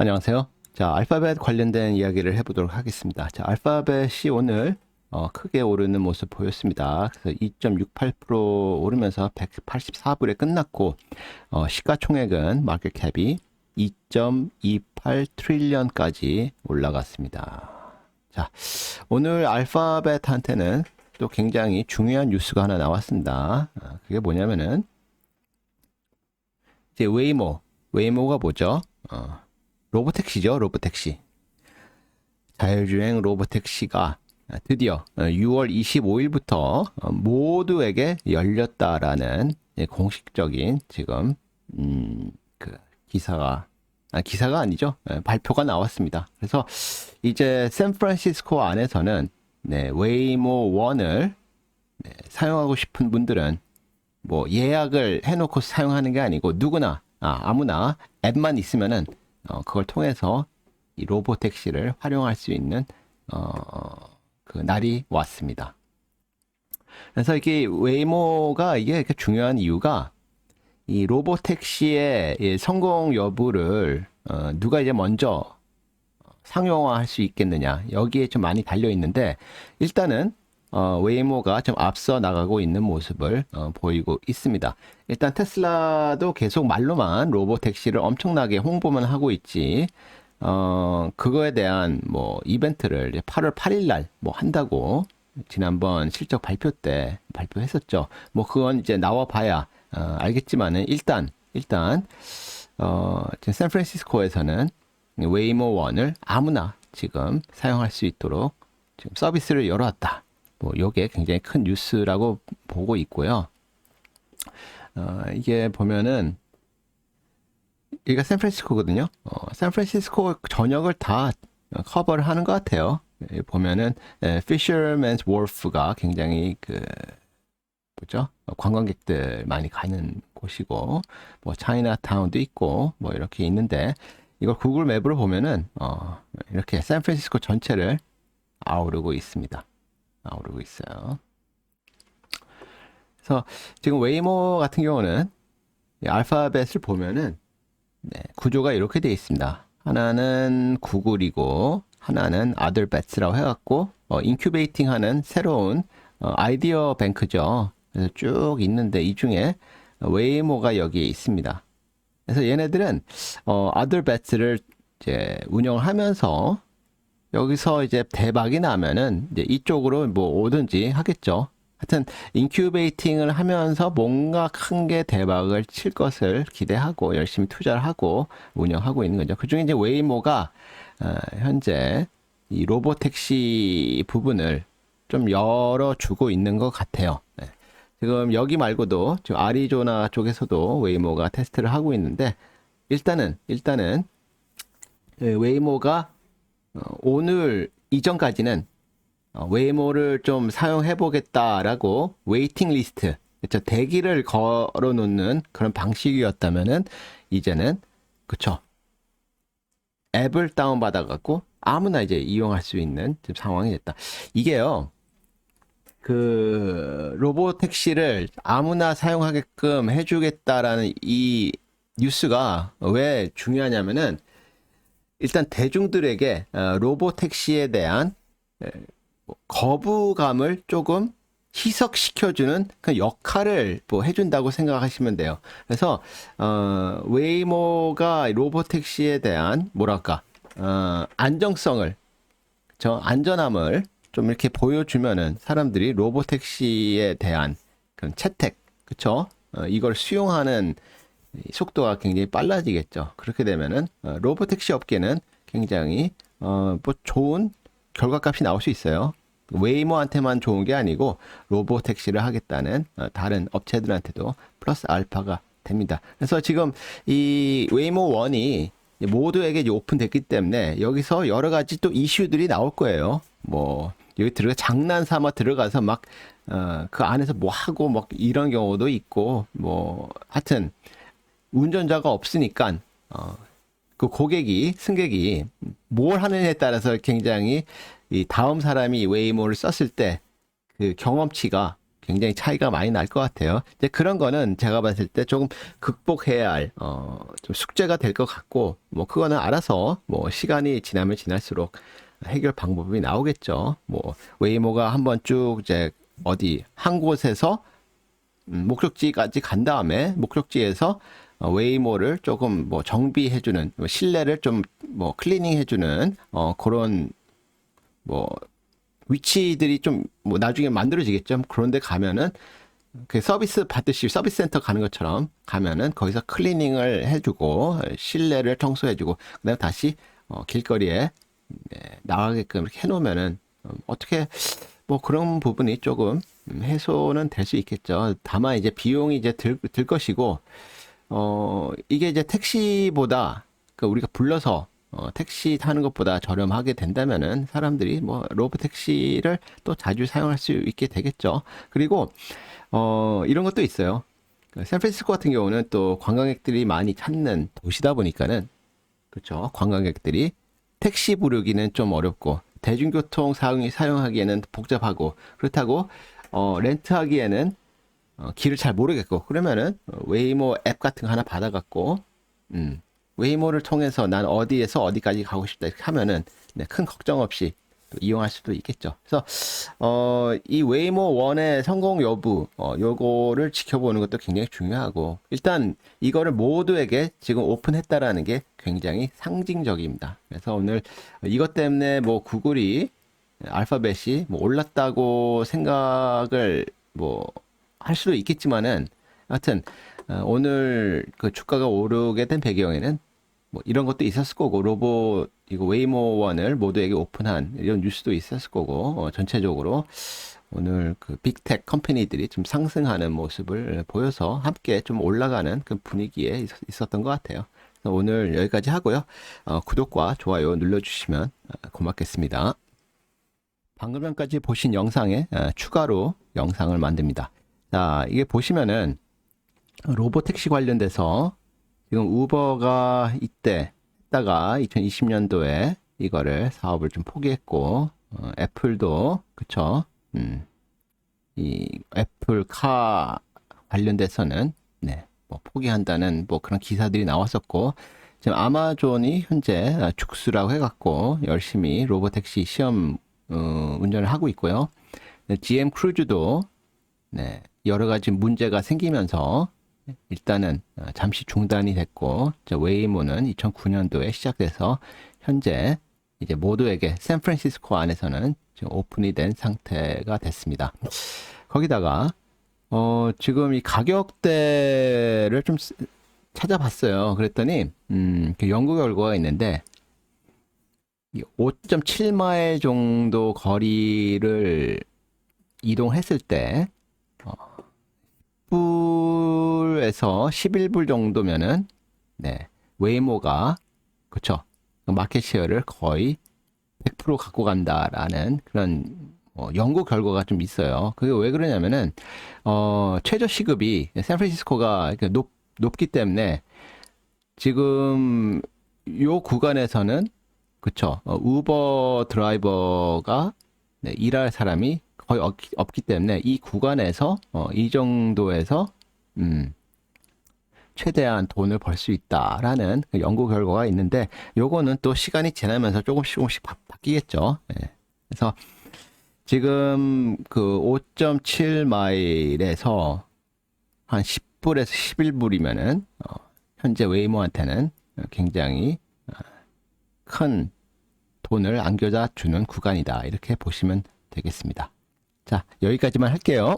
안녕하세요. 자, 알파벳 관련된 이야기를 해보도록 하겠습니다. 자, 알파벳이 오늘 어, 크게 오르는 모습 보였습니다. 그래서 2.68% 오르면서 184불에 끝났고 어, 시가총액은 마켓 캡이 2.28 트릴리언까지 올라갔습니다. 자, 오늘 알파벳한테는 또 굉장히 중요한 뉴스가 하나 나왔습니다. 아, 그게 뭐냐면은 이제 웨이모, 웨이모가 뭐죠? 어, 로보택시죠, 로보택시. 자율주행 로보택시가 드디어 6월 25일부터 모두에게 열렸다라는 공식적인 지금 음, 그 기사가 아, 기사가 아니죠 예, 발표가 나왔습니다. 그래서 이제 샌프란시스코 안에서는 네, 웨이모 1을 네, 사용하고 싶은 분들은 뭐 예약을 해놓고 사용하는 게 아니고 누구나 아, 아무나 앱만 있으면은 어, 그걸 통해서 이 로보택시를 활용할 수 있는 어, 그 날이 왔습니다. 그래서 이게 웨이모가 이게 이렇게 중요한 이유가 이 로보택시의 이 성공 여부를 어, 누가 이제 먼저 상용화할 수 있겠느냐 여기에 좀 많이 달려 있는데 일단은 어, 웨이모가 좀 앞서 나가고 있는 모습을 어, 보이고 있습니다. 일단 테슬라도 계속 말로만 로보택시를 엄청나게 홍보만 하고 있지, 어, 그거에 대한 뭐 이벤트를 이제 8월 8일 날 뭐 한다고 지난번 실적 발표 때 발표했었죠. 뭐 그건 이제 나와 봐야 어, 알겠지만은 일단 일단 어, 지금 샌프란시스코에서는 웨이모 원을 아무나 지금 사용할 수 있도록 지금 서비스를 열어왔다. 뭐 요게 굉장히 큰 뉴스라고 보고 있고요. 어, 이게 보면은 여기가 샌프란시스코거든요. 어, 샌프란시스코 전역을 다 커버를 하는 것 같아요. 여기 보면은 에, Fisherman's Wharf가 굉장히 그 뭐죠? 어, 관광객들 많이 가는 곳이고 뭐 차이나타운도 있고 뭐 이렇게 있는데 이걸 구글 맵으로 보면은 어, 이렇게 샌프란시스코 전체를 아우르고 있습니다. 아우르고 있어요. 그래서 지금 웨이모 같은 경우는 이 알파벳을 보면은 네, 구조가 이렇게 되어 있습니다. 하나는 구글이고 하나는 아들배츠라고 해갖고 어, 인큐베이팅하는 새로운 어, 아이디어 뱅크죠. 그래서 쭉 있는데 이 중에 웨이모가 여기에 있습니다. 그래서 얘네들은 어, 아들배츠를 이제 운영을 하면서 여기서 이제 대박이 나면은 이제 이쪽으로 뭐 오든지 하겠죠. 하여튼 인큐베이팅을 하면서 뭔가 큰 게 대박을 칠 것을 기대하고 열심히 투자를 하고 운영하고 있는 거죠. 그중에 이제 웨이모가 어, 현재 이 로보택시 부분을 좀 열어주고 있는 것 같아요. 네. 지금 여기 말고도 지금 아리조나 쪽에서도 웨이모가 테스트를 하고 있는데 일단은 일단은 예, 웨이모가 어, 오늘 이전까지는 어, 웨이모를 좀 사용해 보겠다라고 웨이팅 리스트 그쵸 대기를 걸어 놓는 그런 방식이었다면은 이제는 그쵸 앱을 다운 받아 갖고 아무나 이제 이용할 수 있는 지금 상황이 됐다. 이게요 그 로봇 택시를 아무나 사용하게끔 해주겠다라는 이 뉴스가 왜 중요하냐면은 일단 대중들에게 어, 로봇 택시에 대한 에, 뭐 거부감을 조금 희석시켜주는 그 역할을 뭐 해준다고 생각하시면 돼요. 그래서 어, 웨이모가 로봇 택시에 대한 뭐랄까 어, 안정성을 저 안전함을 좀 이렇게 보여주면은 사람들이 로봇 택시에 대한 그런 채택 그쵸? 어, 이걸 수용하는 이 속도가 굉장히 빨라지겠죠. 그렇게 되면은 어, 로보택시 업계는 굉장히 어, 뭐 좋은 결과값이 나올 수 있어요. 웨이모한테만 좋은 게 아니고 로보택시를 하겠다는 어, 다른 업체들한테도 플러스 알파가 됩니다. 그래서 지금 이 웨이모 원이 모두에게 오픈됐기 때문에 여기서 여러 가지 또 이슈들이 나올 거예요. 뭐 여기 들어가 장난 삼아 들어가서 막 어, 그 안에서 뭐 하고 막 이런 경우도 있고 뭐 하여튼 운전자가 없으니까 어, 그 고객이 승객이 뭘 하느냐에 따라서 굉장히 이 다음 사람이 웨이모를 썼을 때 그 경험치가 굉장히 차이가 많이 날 것 같아요. 이제 그런 거는 제가 봤을 때 조금 극복해야 할, 어, 좀 숙제가 될 것 같고, 뭐, 그거는 알아서, 뭐, 시간이 지나면 지날수록 해결 방법이 나오겠죠. 뭐, 웨이모가 한번 쭉 이제 어디, 한 곳에서 음, 목적지까지 간 다음에 목적지에서 어, 웨이모를 조금 뭐 정비해주는 뭐 실내를 좀 뭐 클리닝해주는 어 그런 뭐 위치들이 좀 뭐 나중에 만들어지겠죠. 그런데 가면은 그 서비스 받듯이 서비스 센터 가는 것처럼 가면은 거기서 클리닝을 해주고 실내를 청소해주고 그다음에 다시 어, 길거리에 네, 나가게끔 이렇게 해놓으면은 음, 어떻게 뭐 그런 부분이 조금 음, 해소는 될 수 있겠죠. 다만 이제 비용이 이제 들, 들 것이고 어 이게 이제 택시보다 그 우리가 불러서 어, 택시 타는 것보다 저렴하게 된다면은 사람들이 뭐 로보 택시를 또 자주 사용할 수 있게 되겠죠. 그리고 어 이런 것도 있어요. 그 샌프란시스코 같은 경우는 또 관광객들이 많이 찾는 도시다 보니까는 그렇죠. 관광객들이 택시 부르기는 좀 어렵고 대중교통 사용, 사용하기에는 복잡하고 그렇다고 어, 렌트하기에는 어, 길을 잘 모르겠고 그러면은 어, 웨이모 앱 같은 거 하나 받아갖고 음, 웨이모를 통해서 난 어디에서 어디까지 가고 싶다 이렇게 하면은 네, 큰 걱정 없이 또 이용할 수도 있겠죠. 그래서 어, 이 웨이모 원의 성공 여부 어, 요거를 지켜보는 것도 굉장히 중요하고 일단 이거를 모두에게 지금 오픈했다라는 게 굉장히 상징적입니다. 그래서 오늘 이것 때문에 뭐 구글이 알파벳이 뭐 올랐다고 생각을 뭐 할 수도 있겠지만은 하여튼 어, 오늘 그 주가가 오르게 된 배경에는 뭐 이런 것도 있었을 거고 로봇 이거 웨이모 원을 모두에게 오픈한 이런 뉴스도 있었을 거고 어, 전체적으로 오늘 그 빅텍 컴퍼니들이 좀 상승하는 모습을 보여서 함께 좀 올라가는 그 분위기에 있, 있었던 것 같아요. 오늘 여기까지 하고요. 어, 구독과 좋아요 눌러주시면 어, 고맙겠습니다. 방금 전까지 보신 영상에 어, 추가로 영상을 만듭니다. 자, 이게 보시면은 로봇 택시 관련돼서 지금 우버가 이때 했다가 2020년도에 이거를 사업을 좀 포기했고 어, 애플도 그쵸 음, 이 애플 카 관련돼서는 네, 뭐 포기한다는 뭐 그런 기사들이 나왔었고 지금 아마존이 현재 축수라고 해갖고 열심히 로봇 택시 시험 어, 운전을 하고 있고요. 네, GM 크루즈도 네, 여러 가지 문제가 생기면서 일단은 어, 잠시 중단이 됐고 웨이모는 2009년도에 시작돼서 현재 이제 모두에게 샌프란시스코 안에서는 지금 오픈이 된 상태가 됐습니다. 거기다가 어 지금 이 가격대를 좀 쓰- 찾아봤어요. 그랬더니 음, 그 연구 결과가 있는데 5.7마일 정도 거리를 이동했을 때 어, 10불에서 11불 정도면은 네, 웨이모가 그쵸 마켓 쉐어를 거의 100% 갖고 간다라는 그런 어, 연구 결과가 좀 있어요. 그게 왜 그러냐면은 어, 최저 시급이 샌프란시스코가 높, 높기 때문에 지금 요 구간에서는 그쵸 어, 우버 드라이버가 네, 일할 사람이 거의 없기, 없기 때문에 이 구간에서 어, 이 정도에서 음, 최대한 돈을 벌 수 있다라는 그 연구 결과가 있는데 요거는 또 시간이 지나면서 조금씩 조금씩 바, 바뀌겠죠. 예. 그래서 지금 그 5.7 마일에서 한 10불에서 11불이면은 어, 현재 웨이모한테는 굉장히 어, 큰 돈을 안겨다 주는 구간이다. 이렇게 보시면 되겠습니다. 자, 여기까지만 할게요.